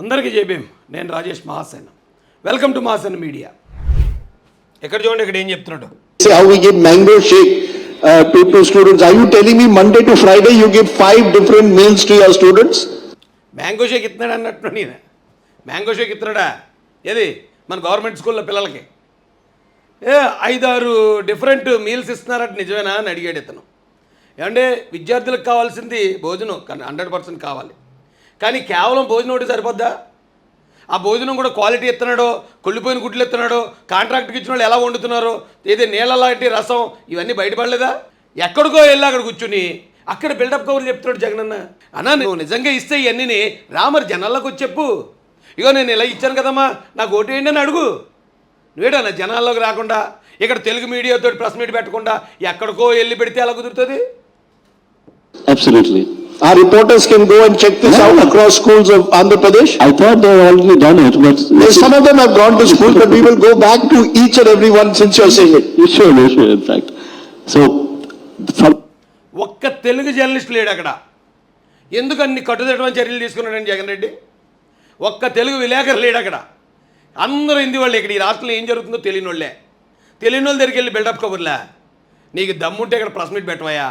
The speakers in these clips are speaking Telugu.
అందరికీ జేబీం నేను Rajesh Mahasen. Welcome to Mahasen media. ఎక్కడ చూడండి ఇక్కడ ఏం చెప్తున్నాడు? Give mango shake uh, to, to students. Are you telling me Monday to Friday you give five different meals to your students? Mango shake ఇస్తున్నాడు అన్నట్టు నేను. మ్యాంగో షేక్ ఇస్తున్నాడా ఏది? మన గవర్నమెంట్ స్కూల్లో పిల్లలకి. ఏ ఐదారు డిఫరెంట్ మీల్స్ ఇస్తున్నారట నిజమేనా అని అడిగాడు ఇతను. ఏమంటే విద్యార్థులకు కావాల్సింది భోజనం హండ్రెడ్ పర్సెంట్ కావాలి. కానీ కేవలం భోజనం ఒకటి సరిపోద్దా? ఆ భోజనం కూడా క్వాలిటీ ఇస్తున్నాడో కొల్లిపోయిన గుడ్లు ఇస్తున్నాడో కాంట్రాక్ట్కి ఇచ్చిన వాళ్ళు ఎలా వండుతున్నారో? ఏది నీళ్ళ లాంటి రసం ఇవన్నీ బయటపడలేదా? ఎక్కడికో వెళ్ళి అక్కడ కూర్చుని అక్కడ బిల్డప్ కవర్లు చెప్తున్నాడు జగనన్న. అన్నా నువ్వు నిజంగా ఇస్తే ఇవన్నీ రామర్ జనాల్లోకి వచ్చి చెప్పు. ఇగో నేను ఇలా ఇచ్చాను కదమ్మా నాకు ఓటు వేయండి అని అడుగు. నువ్వేడన్నా జనాల్లోకి రాకుండా ఇక్కడ తెలుగు మీడియాతో ప్రెస్ మీట్ పెట్టకుండా ఎక్కడికో వెళ్ళి పెడితే అలా కుదురుతుంది? Absolutely Our reporters can go and check this Yeah. out across schools of Andhra Pradesh. I thought they had already done it, but. Yes, some of them have gone to school, but we will go back to each and every one since you're saying it. You should, you should, in fact. So, from, ఒక్క తెలుగు జర్నలిస్ట్ లేడు అక్కడ ఎందుకు అన్ని కట్టుదిట్టమైన చర్యలు తీసుకున్నాడని జగన్ రెడ్డి ఒక్క తెలుగు విలేకరు లేడు అక్కడ అందరూ హిందీ వాళ్ళు ఇక్కడ ఈ రాష్ట్రంలో ఏం జరుగుతుందో తెలియని వాళ్ళే తెలియని వాళ్ళ దగ్గరికి వెళ్ళి బిల్డప్ కబుర్లే నీకు దమ్ముంటే ఇక్కడ ప్రెస్ మీట్ పెట్టవయ్యా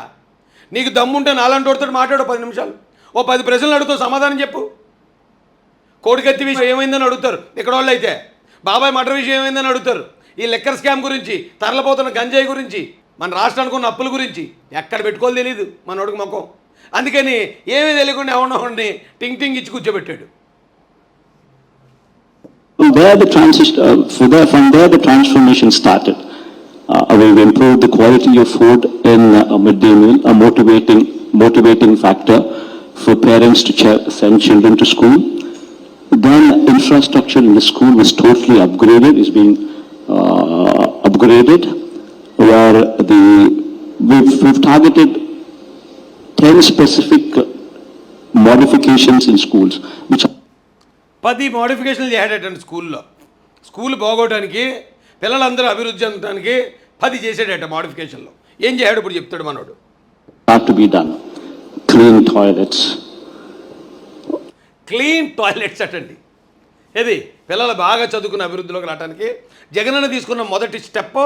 నీకు దమ్ముంటే నాలంటి వాడితో మాట్లాడు పది నిమిషాలు. ఓ పది ప్రశ్నలు అడుగుతావు సమాధానం చెప్పు. కోడికత్తి విషయం ఏమైందని అడుగుతారు. ఇక్కడ వాళ్ళు అయితే. బాబాయ్ మటర్ విషయం ఏమైందని అడుగుతారు. ఈ లెక్కర్ స్కామ్ గురించి తరలిపోతున్న గంజాయి గురించి మన రాష్ట్రానికి ఉన్న అప్పుల గురించి ఎక్కడ పెట్టుకోవాలి తెలియదు మనోడికి మొఖం. అందుకని ఏమీ తెలియకుండా ఎవరినోడిని టింగ్ టింగ్ ఇచ్చి కూర్చోబెట్టాడు. There the transition, uh, there, from there the transformation started. Uh, we've improved the quality of food in uh, midday meal, a motivating, motivating factor for parents to ch- send children to school. Then infrastructure in the school is totally upgraded, is being uh, upgraded, where the, we've, we've targeted 10 specific modifications in schools, which పది మోడిఫికేషన్లు చేయడటండి స్కూల్లో స్కూల్ బాగోవడానికి పిల్లలందరూ అభివృద్ధి చెందడానికి పది చేసాడట మోడిఫికేషన్లో ఏం చేయడు ఇప్పుడు చెప్తాడు మనోడు. Clean toilets, క్లీన్ టాయిలెట్స్ అటండి. ఇది పిల్లలు బాగా చదువుకున్న అభివృద్ధిలోకి రావడానికి జగనన్న తీసుకున్న మొదటి step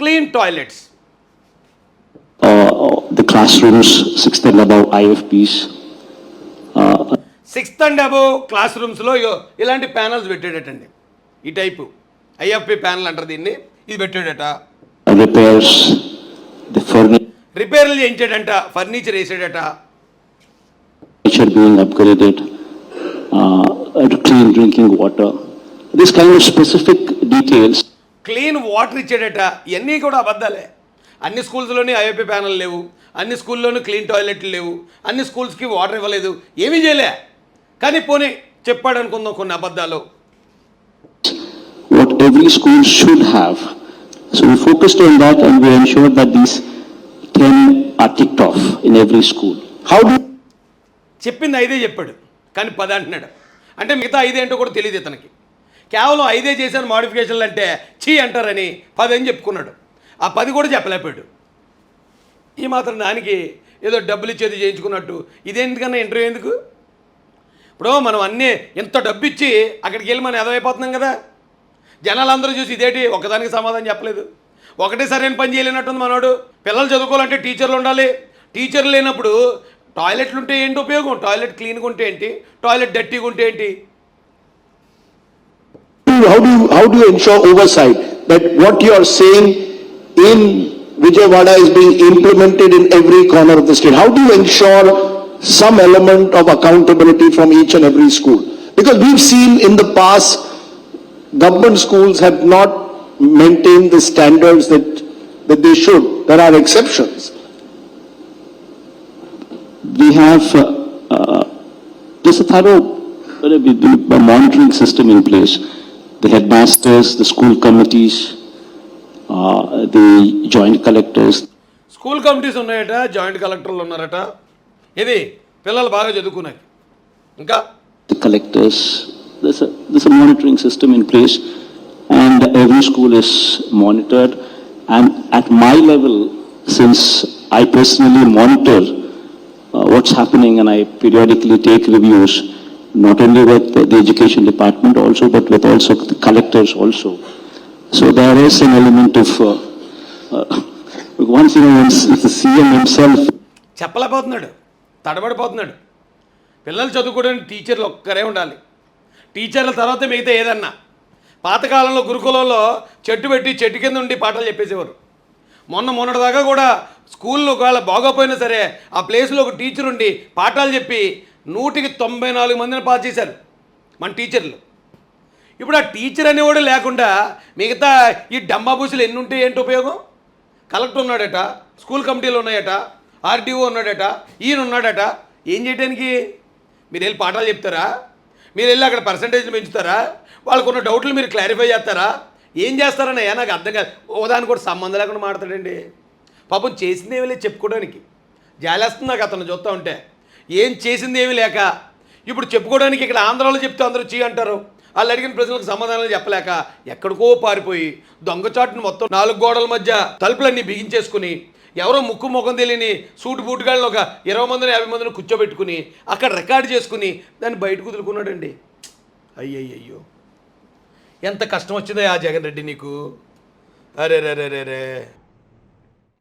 clean toilets classrooms, sixth and above IFPs. Uh, sixth and above class రూమ్స్లో ఇలాంటి ప్యానల్స్ పెట్టాడటండి. ఈ టైపు ఐఎఫ్పి ప్యానల్ అంటారు దీన్ని. ఇది పెట్టాడట. Furniture రిపేర్లు చేయించాడంట ఫర్నిచర్ వేసాడట. upgraded, uh, to clean drinking water. This kind of specific details. Clean water ఇచ్చాడట. ఇవన్నీ కూడా అబద్ధాలే. అన్ని స్కూల్స్లోని ఐఎఫ్పి ప్యానల్ లేవు. అన్ని స్కూల్లోనూ క్లీన్ టాయిలెట్లు లేవు. అన్ని స్కూల్స్కి వాటర్ ఇవ్వలేదు. ఏమీ చేయలే. కానీ పోనీ చెప్పాడు అనుకుందాం కొన్ని అబద్ధాలు. What every school should have. So we focused on that and we ensured that these 10 are ticked off in every school. How do చెప్పింది ఐదే చెప్పాడు కానీ పది అంటున్నాడు. అంటే మిగతా ఐదే ఏంటో కూడా తెలియదు ఇతనికి. కేవలం ఐదే చేశాను మాడిఫికేషన్లు అంటే చీ అంటారని పది అని చెప్పుకున్నాడు. ఆ పది కూడా చెప్పలేకపోయాడు. ఈ మాత్రం దానికి ఏదో డబ్బులు ఇచ్చేది చేయించుకున్నట్టు. ఇదేందుకన్నా ఇంటర్వ్యూ ఎందుకు? ఇప్పుడు మనం అన్నీ ఎంత డబ్బు ఇచ్చి అక్కడికి వెళ్ళి మనం ఎదవైపోతున్నాం కదా. జనాలందరూ చూసి ఇదేంటి ఒకదానికి సమాధానం చెప్పలేదు ఒకటే సరైన పని చేయలేనట్టుంది మనోడు పిల్లలు చదువుకోవాలంటే టీచర్లు ఉండాలి టీచర్లు లేనప్పుడు టాయిలెట్లు ఉంటే ఏంటి ఉపయోగం టాయిలెట్ క్లీన్గా ఉంటే ఏంటి టాయిలెట్ డర్టీగా ఉంటే ఏంటి how do you, how do you ensure oversight that what you are saying in Vijayawada is being implemented in every corner of the state? How do you ensure some element of accountability from each and every school? Because we've seen in the past, government schools have not maintained the standards that, that they should. There are exceptions. We have, uh, uh, there's a thorough uh, monitoring system in place. The headmasters, the school committees, uh, the joint collectors, school committees ఉన్నాయట జాయింట్ కలెక్టర్లు ఉన్నారట ఇది పిల్లలు బాగా చదువుకున్నాయి ఇంకా the collectors, there's a, there's a monitoring system in place and every school is monitored. And at my level, since I personally monitor uh, what's happening and I periodically take reviews, not only with the education department also, but with also the collectors also. So there is an element of, uh, uh, once, you know, once the CM himself చెప్పలేకపోతున్నాడు తడబడిపోతున్నాడు పిల్లలు చదువుకోవడానికి టీచర్లు ఒక్కరే ఉండాలి టీచర్ల తర్వాత మిగతా ఏదన్నా. పాతకాలంలో గురుకులంలో చెట్టు పెట్టి చెట్టు కింద ఉండి పాఠాలు చెప్పేసేవారు. మొన్న మొన్నటిదాకా కూడా స్కూల్లో ఒకవేళ బాగోపోయినా సరే ఆ ప్లేస్లో ఒక టీచర్ ఉండి పాఠాలు చెప్పి నూటికి తొంభై నాలుగు మందిని పాస్ చేశారు మన టీచర్లు. ఇప్పుడు ఆ టీచర్ అనేవాడు లేకుండా మిగతా ఈ డమ్మాబూసులు ఎన్ని ఉంటే ఏంటి ఉపయోగం? కలెక్టర్ ఉన్నాడట స్కూల్ కమిటీలు ఉన్నాయట ఆర్డీఓ ఉన్నాడట ఈయన ఉన్నాడట. ఏం చేయడానికి మీరు వెళ్ళి పాఠాలు చెప్తారా? మీరు వెళ్ళి అక్కడ పర్సంటేజ్ని పెంచుతారా? వాళ్ళకున్న డౌట్లు మీరు క్లారిఫై చేస్తారా? ఏం చేస్తారని నాకు అర్థం కాదు. ఓ కూడా సంబంధం లేకుండా మాట్లాడండి పాపం చేసింది ఏమీ లేదు చెప్పుకోవడానికి. జాలేస్తుంది నాకు అతను చూస్తూ ఉంటే. ఏం చేసింది ఏమీ లేక. ఇప్పుడు చెప్పుకోవడానికి ఇక్కడ ఆంధ్రాలో చెప్తే అందరూ చీ అంటారు. వాళ్ళు అడిగిన ప్రజలకు సమాధానాలు చెప్పలేక ఎక్కడికో పారిపోయి దొంగచాటును మొత్తం నాలుగు గోడల మధ్య తలుపులన్నీ బిగించేసుకుని ఎవరో ముక్కు ముఖం తెలియని సూటు బూటుగాళ్ళని ఒక ఇరవై మందిని యాభై మందిని కూర్చోబెట్టుకుని అక్కడ రికార్డ్ చేసుకుని దాన్ని బయట కుదులుకున్నాడండి అయ్యయ్యో ఎంత కష్టం వచ్చిందో ఆ జగన్ రెడ్డి నీకు? అరే రే రే రే రే